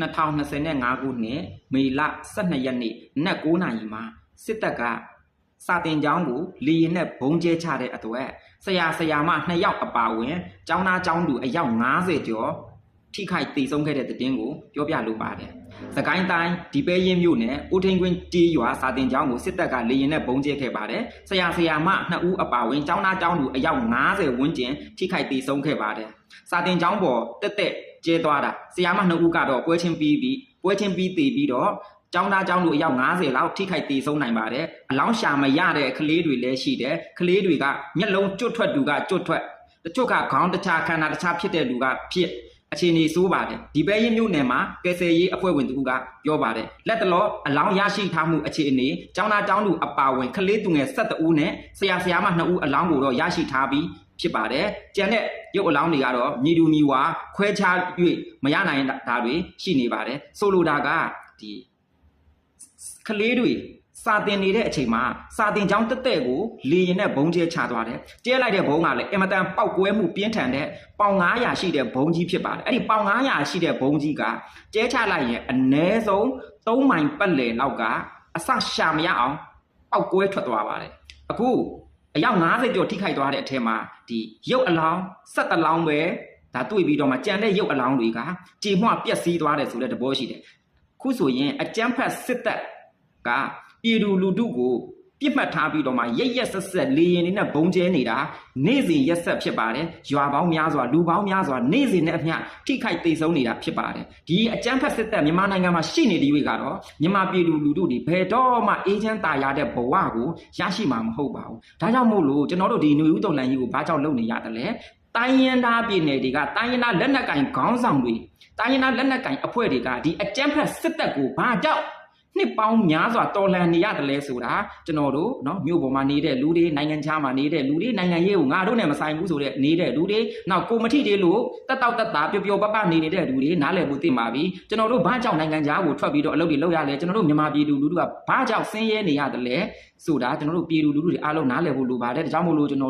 2025ခုနှစ်မေလ12ရက်နေ့နက်9:00နာရီမှာစစ်တပ်ကစာတင်ကျောင်းကိုလေရင်နဲ့ဘုံကျဲချတဲ့အတွက်ဆရာဆရာမ2ယောက်အပါအဝင်ကျောင်းသားကျောင်းသူအယောက်90ကျော် ထိခိုက်ဒေဆုံးခဲ့တဲ့တဲ့တင်ကိုပြောပြလိုပါတယ်။စကိုင်းတိုင်းဒီပဲရင်မြို့နယ်ဦးထင်းကွင်းတီးရွာစာတင်ကျောင်းကိုစစ်တပ်ကလေရင်နဲ့ဘုံကျဲခဲ့ပါတယ်။ဆရာဆရာမ2ဦးအပါအဝင်ကျောင်းသားကျောင်းသူအယောက်90ဝန်းကျင်ထိခိုက်ဒေဆုံးခဲ့ပါတယ်။စာတင်ကျောင်းပေါ်တက်တက်ကျဲသွားတာဆီယာမနှစ်ဦးကတော့ပွဲချင်းပြီးပြီးပွဲချင်းပြီးတည်ပြီးတော့ကျောင်းသားကျောင်းသူအယောက်90လောက်ထိခိုက်တည်ဆုံးနိုင်ပါတယ်အလောင်းရှာမရတဲ့ကလေးတွေလည်းရှိတယ်ကလေးတွေကမျက်လုံးကျွတ်ထွက်သူကကျွတ်ထွက်တချို့ကခေါင်းတခြားခန္ဓာတခြားဖြစ်တဲ့လူကဖြစ် အခြေအနေဆိုးပါတယ်ဒီပဲရင်မြို့နယ်မှာကယ်ဆယ်ရေးအဖွဲ့ဝင်တူကပြောပါတယ်လက်တလောအလောင်းရရှိထားမှုအခြေအနေကျောင်းသားကျောင်းသူအပါဝင်ကလေးသူငယ်12ဦးနဲ့ဆရာဆရာမ2ဦးအလောင်းကိုတော့ရရှိထားပြီးဖြစ်ပါတယ်။ကြံတဲ့ရုပ်အလောင်းတွေကတော့မြည်တူမြည်ဝါခွဲခြား၍မရနိုင်တာတွေရှိနေပါတယ်။ဆိုလိုတာကဒီကလေးတွေ စာတင်နေတဲ့အချိန်မှာစာတင်ကျောင်းတက်တဲ့ကိုလေရင်နဲ့ဘုံကျဲချသွားတယ်။ကျဲလိုက်တဲ့ဘုံကလည်းအင်မတန်ပောက်ကွဲမှုပြင်းထန်တဲ့ပေါင်900ရှိတဲ့ဘုံကြီးဖြစ်ပါတယ်။အဲ့ဒီပေါင်900ရှိတဲ့ဘုံကြီးကကျဲချလိုက်ရင်အ ਨੇ ဆုံး3မိုင်ပတ်လည်လောက်ကအစရှာမရအောင်ပောက်ကွဲထွက်သွားပါတယ်။အခုအယောက်90ကျော်ထိခိုက်သွားတဲ့အထက်မှာဒီရုပ်အလောင်းဆက်တလောင်းပဲဒါတွေ့ပြီးတော့မှကြံတဲ့ရုပ်အလောင်းတွေကကြေမွပျက်စီးသွားတယ်ဆိုတဲ့သဘောရှိတယ်ခုဆိုရင်အကြမ်းဖက်စစ်တပ်က ပြည်သူလူထုကိုပြစ်မှတ်ထားပြီးတော့မှရက်ရက်ဆက်ဆက်လေရင်တွေနဲ့ဘုံကျဲနေတာနေ့စဉ်ရက်ဆက်ဖြစ်ပါတယ်ရွာပေါင်းများစွာလူပေါင်းများစွာနေ့စဉ်နဲ့အမျှထိခိုက်သိမ်းဆုံးနေတာဖြစ်ပါတယ်ဒီအကြမ်းဖက်စစ်တပ်မြန်မာနိုင်ငံမှာရှိနေတဲ့တွေကတော့မြန်မာပြည်သူလူထုတွေဘယ်တော့မှအေးချမ်းသာရတဲ့ဘဝကိုရရှိမှာမဟုတ်ပါဘူးဒါကြောင့်မို့လို့ကျွန်တော်တို့ဒီຫນွေဦးတော်လန်ကြီးကိုဘာကြောင့်လုပ်နေရတယ်လဲတိုင်းရင်းသားပြည်နယ်တွေကတိုင်းရင်းသားလက်နက်ကင်ခေါင်းဆောင်တွေတိုင်းရင်းသားလက်နက်ကင်အဖွဲ့တွေကဒီအကြမ်းဖက်စစ်တပ်ကိုဘာကြောင့် နှစ်ပေါင်းများစွာတော်လှန်နေရတယ်လဲဆိုတာကျွန်တော်တို့เนาะမြို့ပေါ်မှာနေတဲ့လူတွေနိုင်ငံခြားမှာနေတဲ့လူတွေနိုင်ငံရေးကိုငါတို့နဲ့မဆိုင်ဘူးဆိုတဲ့နေတဲ့လူတွေနောက်ကိုမထိတွေလို့တက်တောက်တက်တာပျော်ပျော်ပပနေနေတဲ့လူတွေနားလည်ဖို့သိမှာပြီကျွန်တော်တို့ဘာကြောင့်နိုင်ငံခြားကိုထွက်ပြီးတော့အလုပ်တွေလုပ်ရလဲကျွန်တော်တို့မြန်မာပြည်သူလူထုကဘာကြောင့်ဆင်းရဲနေရတယ်လဲဆိုတာကျွန်တော်တို့ပြည်သူလူထုတွေအားလုံးနားလည်ဖို့လိုပါတယ်ဒါကြောင့်မို့လို့ကျွန်တော်